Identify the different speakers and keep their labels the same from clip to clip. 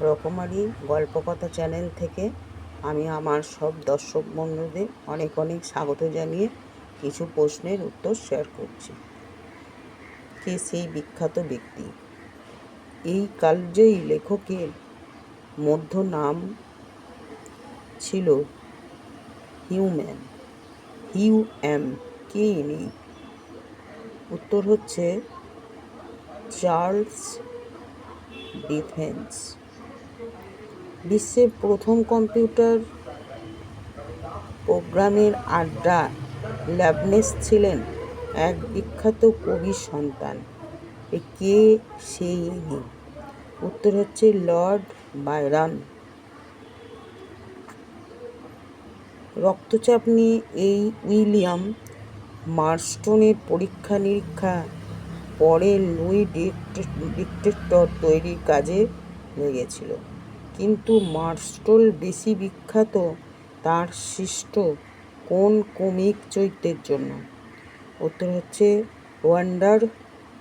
Speaker 1: রকমারি গল্পকথা চ্যানেল থেকে আমি আমার সব দর্শক বন্ধুদের অনেক অনেক স্বাগত জানিয়ে কিছু প্রশ্নের উত্তর শেয়ার করছি। কে সেই বিখ্যাত ব্যক্তি? এই কালজয়ী লেখকের মধ্য নাম ছিল হিউম্যান। হিউ এম কে ইনি? উত্তর হচ্ছে চার্লস ডিফেন্স। বিশ্বের প্রথম কম্পিউটার প্রোগ্রামের আড্ডা ল্যাবনেস ছিলেন এক বিখ্যাত কবির সন্তান। কে সেই ইনি উত্তর হচ্ছে লর্ড বায়রন রক্তচাপ নিয়ে এই উইলিয়াম মার্স্টনের পরীক্ষা নিরীক্ষা পরে লুই ডিক্টেটর তৈরির কাজে লেগেছিল। কিন্তু মার্স্টল বেশি বিখ্যাত তার সৃষ্ট কোন কমিক চরিত্রের জন্য? উত্তর হচ্ছে ওয়ান্ডার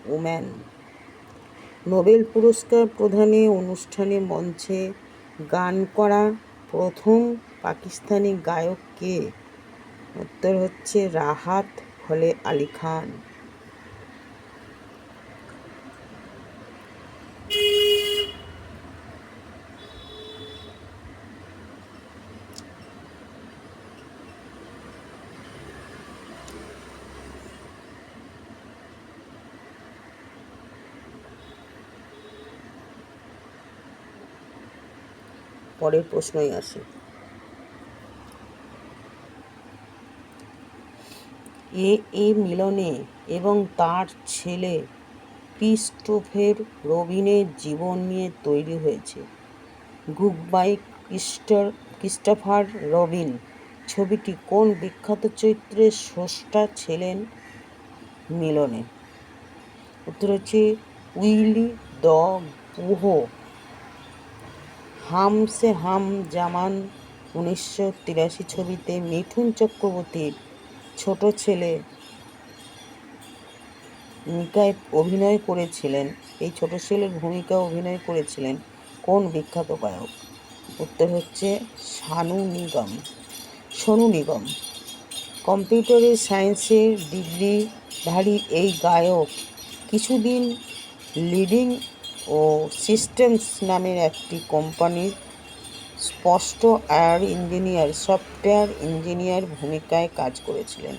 Speaker 1: ওম্যান নোবেল পুরস্কার প্রদানে অনুষ্ঠানে মঞ্চে গান করা প্রথম পাকিস্তানি গায়ক কে? উত্তর হচ্ছে রাহাত ফলে আলী খান। পরের প্রশ্নই আসে। এ এ মিলনে এবং তার ছেলে ক্রিস্টোফের রবিনের জীবন নিয়ে তৈরি হয়েছে। গুডবাই ক্রিস্টার, ক্রিস্টোফার রবিন। ছবিটি কোন বিখ্যাত চরিত্রের স্রষ্টা ছিলেন মিলনে? উত্তর হচ্ছে উইলি দ পুহো হাম সে হাম জামান উনিশশো তিরাশি ছবিতে মিঠুন চক্রবর্তীর ছোট ছেলে ভূমিকায় অভিনয় করেছিলেন। এই ছোট ছেলের ভূমিকা অভিনয় করেছিলেন কোন বিখ্যাত গায়ক? উত্তর হচ্ছে শানু নিগম। সোনু নিগম। কম্পিউটারের সায়েন্সের ডিগ্রিধারী এই গায়ক কিছুদিন লিডিং ও সিস্টেমস নামের একটি কোম্পানির স্পষ্ট এয়ার ইঞ্জিনিয়ার সফটওয়্যার ইঞ্জিনিয়ার ভূমিকায় কাজ করেছিলেন।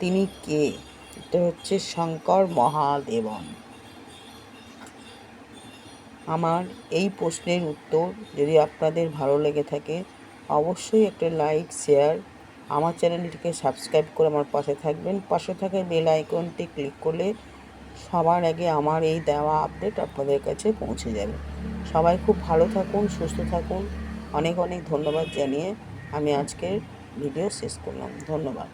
Speaker 1: তিনি কে? এটা হচ্ছে শঙ্কর মহাদেবন। আমার এই প্রশ্নের উত্তর যদি আপনাদের ভালো লেগে থাকে, অবশ্যই একটা লাইক শেয়ার আমার চ্যানেলটিকে সাবস্ক্রাইব করে আমার পাশে থাকবেন। পাশে থাকা বেল আইকনটি ক্লিক করলে সবার আগে আমার এই দেওয়া আপডেট আপনাদের কাছে পৌঁছে যাবে। সবাই খুব ভালো থাকুন, সুস্থ থাকুন। অনেক অনেক ধন্যবাদ জানিয়ে আমি আজকের ভিডিও শেষ করলাম। ধন্যবাদ।